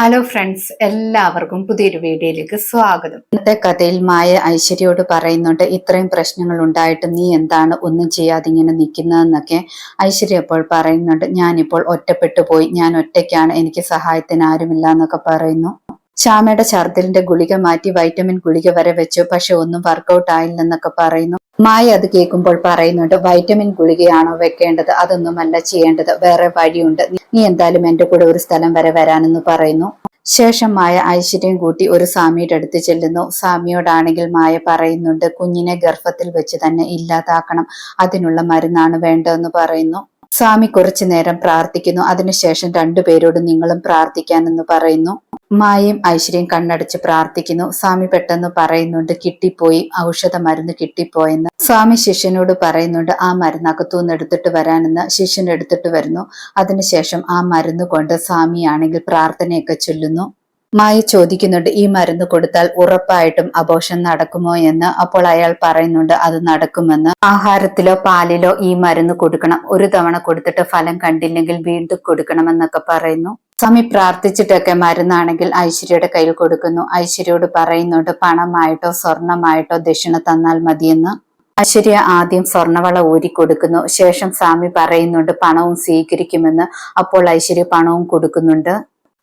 Hello friends എല്ലാവർക്കും പുതിയൊരു വീഡിയോയിലേക്ക് സ്വാഗതം. ഇന്നത്തെ കഥയിൽ മായ ഐശ്വര്യയോട് പറയുന്നുണ്ട് ഇത്രയും പ്രശ്നങ്ങൾ ഉണ്ടായിട്ട് നീ എന്താണ് ഒന്നും ചെയ്യാതെ ഇങ്ങനെ നിൽക്കുന്നതെന്നൊക്കെ ഐശ്വര്യ അപ്പോൾ പറയുന്നുണ്ട് ഞാനിപ്പോൾ ഒറ്റപ്പെട്ടു പോയി ഞാൻ ഒറ്റയ്ക്കാണ് എനിക്ക് സഹായത്തിന് ആരുമില്ല എന്നൊക്കെ പറയുന്നു. ശ്യാമയുടെ ഛർദിലിന്റെ ഗുളിക മാറ്റി വൈറ്റമിൻ ഗുളിക വരെ വെച്ചു. പക്ഷെ ഒന്നും വർക്കൗട്ട് ആയില്ലെന്നൊക്കെ പറയുന്നു. മായ അത് കേൾക്കുമ്പോൾ പറയുന്നുണ്ട് വൈറ്റമിൻ ഗുളികയാണോ വെക്കേണ്ടത്? അതൊന്നുമല്ല ചെയ്യേണ്ടത്. വേറെ വഴിയുണ്ട്. നീ എന്തായാലും എന്റെ കൂടെ ഒരു സ്ഥലം വരെ വരാനെന്ന് പറയുന്നു. ശേഷം മായ ഐശ്വര്യം കൂട്ടി ഒരു സ്വാമിയുടെ അടുത്ത് ചെല്ലുന്നു. സ്വാമിയോടാണെങ്കിൽ മായ പറയുന്നുണ്ട് കുഞ്ഞിനെ ഗർഭത്തിൽ വെച്ച് തന്നെ ഇല്ലാതാക്കണം. അതിനുള്ള മരുന്നാണ് വേണ്ടതെന്ന് പറയുന്നു. സ്വാമി കുറച്ചു നേരം പ്രാർത്ഥിക്കുന്നു. അതിനുശേഷം രണ്ടുപേരോട് നിങ്ങളും പ്രാർത്ഥിക്കാനെന്ന് പറയുന്നു. മായയും ഐശ്വര്യം കണ്ണടച്ച് പ്രാർത്ഥിക്കുന്നു. സ്വാമി പെട്ടെന്ന് പറയുന്നുണ്ട് കിട്ടിപ്പോയി. ഔഷധ മരുന്ന് കിട്ടിപ്പോയെന്ന്. സ്വാമി ശിഷ്യനോട് പറയുന്നുണ്ട് ആ മരുന്ന് അകത്തുനിന്ന് എടുത്തിട്ട് വരാനെന്ന്. ശിഷ്യൻ എടുത്തിട്ട് വരുന്നു. അതിനുശേഷം ആ മരുന്ന് കൊണ്ട് സ്വാമിയാണെങ്കിൽ പ്രാർത്ഥനയൊക്കെ ചൊല്ലുന്നു. മായ ചോദിക്കുന്നുണ്ട് ഈ മരുന്ന് കൊടുത്താൽ ഉറപ്പായിട്ടും അബോഷൻ നടക്കുമോ എന്ന്? അപ്പോൾ അയാൾ പറയുന്നുണ്ട് അത് നടക്കുമെന്ന്. ആഹാരത്തിലോ പാലിലോ ഈ മരുന്ന് കൊടുക്കണം. ഒരു തവണ കൊടുത്തിട്ട് ഫലം കണ്ടില്ലെങ്കിൽ വീണ്ടും കൊടുക്കണമെന്നൊക്കെ പറയുന്നു. സ്വാമി പ്രാർത്ഥിച്ചിട്ടൊക്കെ മരുന്നാണെങ്കിൽ ഐശ്വര്യയുടെ കയ്യിൽ കൊടുക്കുന്നു. ഐശ്വര്യോട് പറയുന്നുണ്ട് പണമായിട്ടോ സ്വർണമായിട്ടോ ദക്ഷിണ തന്നാൽ മതിയെന്ന്. ഐശ്വര്യ ആദ്യം സ്വർണവള ഊരി കൊടുക്കുന്നു. ശേഷം സ്വാമി പറയുന്നുണ്ട് പണവും സ്വീകരിക്കുമെന്ന്. അപ്പോൾ ഐശ്വര്യ പണവും കൊടുക്കുന്നുണ്ട്.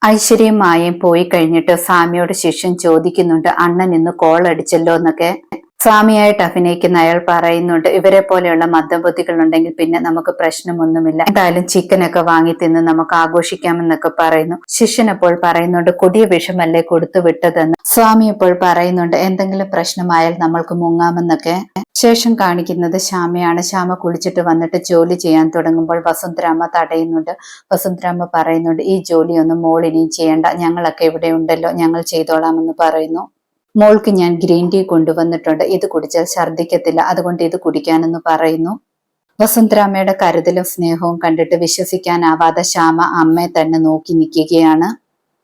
ഐശ്വര്യമായും പോയി കഴിഞ്ഞിട്ട് സ്വാമിയോട് ശിഷ്യൻ ചോദിക്കുന്നുണ്ട് അണ്ണൻ ഇന്ന് കോൾ അടിച്ചല്ലോ എന്നൊക്കെ. സ്വാമിയായിട്ട് അഭിനയിക്കുന്ന അയാൾ പറയുന്നുണ്ട് ഇവരെ പോലെയുള്ള മദ്യബുദ്ധികൾ ഉണ്ടെങ്കിൽ പിന്നെ നമുക്ക് പ്രശ്നമൊന്നുമില്ല. എന്തായാലും ചിക്കനൊക്കെ വാങ്ങി തിന്ന് നമുക്ക് ആഘോഷിക്കാമെന്നൊക്കെ പറയുന്നു. ശിഷ്യൻ അപ്പോൾ പറയുന്നുണ്ട് കൊടിയ വിഷമല്ലേ കൊടുത്തു വിട്ടതെന്ന്? സ്വാമി അപ്പോൾ പറയുന്നുണ്ട് എന്തെങ്കിലും പ്രശ്നമായാൽ നമ്മൾക്ക് മുങ്ങാമെന്നൊക്കെ. ശേഷം കാണിക്കുന്നത് ശ്യാമയാണ്. ശ്യാമ കുളിച്ചിട്ട് വന്നിട്ട് ജോലി ചെയ്യാൻ തുടങ്ങുമ്പോൾ വസുന്ധരാമ തടയുന്നുണ്ട്. വസുന്ധരാമ പറയുന്നുണ്ട് ഈ ജോലിയൊന്നും മോളിനിയും ചെയ്യേണ്ട. ഞങ്ങളൊക്കെ ഇവിടെ ഉണ്ടല്ലോ. ഞങ്ങൾ ചെയ്തോളാമെന്ന് പറയുന്നു. മോൾക്ക് ഞാൻ ഗ്രീൻ ടീ കൊണ്ടുവന്നിട്ടുണ്ട്. ഇത് കുടിച്ചാൽ ഛർദ്ദിക്കത്തില്ല. അതുകൊണ്ട് ഇത് കുടിക്കാനെന്ന് പറയുന്നു. വസുന്ധരാമ്മയുടെ കരുതലും സ്നേഹവും കണ്ടിട്ട് വിശ്വസിക്കാനാവാതെ ശ്യാമ അമ്മയെ തന്നെ നോക്കി നിൽക്കുകയാണ്.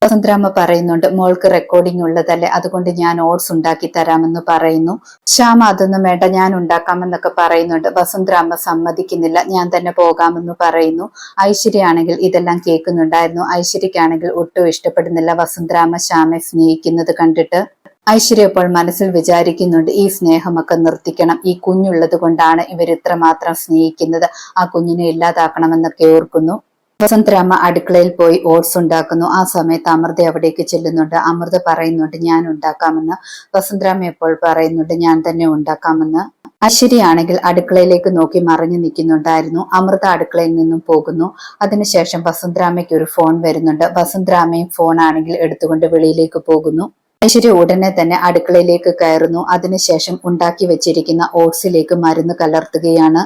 വസുന്ധരാമ്മ പറയുന്നുണ്ട് മോൾക്ക് റെക്കോർഡിംഗ് ഉള്ളതല്ലേ? അതുകൊണ്ട് ഞാൻ ഓട്സ് ഉണ്ടാക്കി തരാമെന്ന് പറയുന്നു. ശ്യാമ അതൊന്നും വേണ്ട ഞാൻ ഉണ്ടാക്കാമെന്നൊക്കെ പറയുന്നുണ്ട്. വസുന്ധരാമ്മ സമ്മതിക്കുന്നില്ല. ഞാൻ തന്നെ പോകാമെന്ന് പറയുന്നു. ഐശ്വര്യാണെങ്കിൽ ഇതെല്ലാം കേൾക്കുന്നുണ്ടായിരുന്നു. ഐശ്വര്യക്കാണെങ്കിൽ ഒട്ടും ഇഷ്ടപ്പെടുന്നില്ല. വസുന്ധരാമ ശ്യാമയെ സ്നേഹിക്കുന്നത് കണ്ടിട്ട് ഐശ്വര്യ ഇപ്പോൾ മനസ്സിൽ വിചാരിക്കുന്നുണ്ട് ഈ സ്നേഹമൊക്കെ നിർത്തിക്കണം. ഈ കുഞ്ഞുള്ളത് കൊണ്ടാണ് ഇവർ ഇത്രമാത്രം സ്നേഹിക്കുന്നത്. ആ കുഞ്ഞിനെ ഇല്ലാതാക്കണമെന്നൊക്കെ ഓർക്കുന്നു. വസന്തരാമ അടുക്കളയിൽ പോയി ഓട്സ് ഉണ്ടാക്കുന്നു. ആ സമയത്ത് അമൃത അവിടേക്ക് ചെല്ലുന്നുണ്ട്. അമൃത പറയുന്നുണ്ട് ഞാൻ ഉണ്ടാക്കാമെന്ന്. വസന്തരാമ എപ്പോൾ പറയുന്നുണ്ട് ഞാൻ തന്നെ ഉണ്ടാക്കാമെന്ന്. അശ്വരിയാണെങ്കിൽ അടുക്കളയിലേക്ക് നോക്കി മറിഞ്ഞു നിൽക്കുന്നുണ്ടായിരുന്നു. അമൃത അടുക്കളയിൽ നിന്നും പോകുന്നു. അതിനുശേഷം വസന്തരാമയ്ക്ക് ഒരു ഫോൺ വരുന്നുണ്ട്. വസന്തരാമയും ഫോൺ ആണെങ്കിൽ എടുത്തുകൊണ്ട് വെളിയിലേക്ക് പോകുന്നു. ഐശ്വര്യ ഉടനെ തന്നെ അടുക്കളയിലേക്ക് കയറുന്നു. അതിനുശേഷം ഉണ്ടാക്കി വെച്ചിരിക്കുന്ന ഓട്സിലേക്ക് മരുന്ന് കലർത്തുകയാണ്.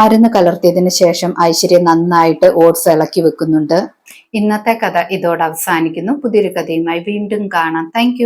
മരുന്ന് കലർത്തിയതിന് ശേഷം ഐശ്വര്യ നന്നായിട്ട് ഓട്സ് ഇളക്കി വെക്കുന്നുണ്ട്. ഇന്നത്തെ കഥ ഇതോടെ അവസാനിക്കുന്നു. പുതിയൊരു കഥയുമായി വീണ്ടും കാണാം. താങ്ക്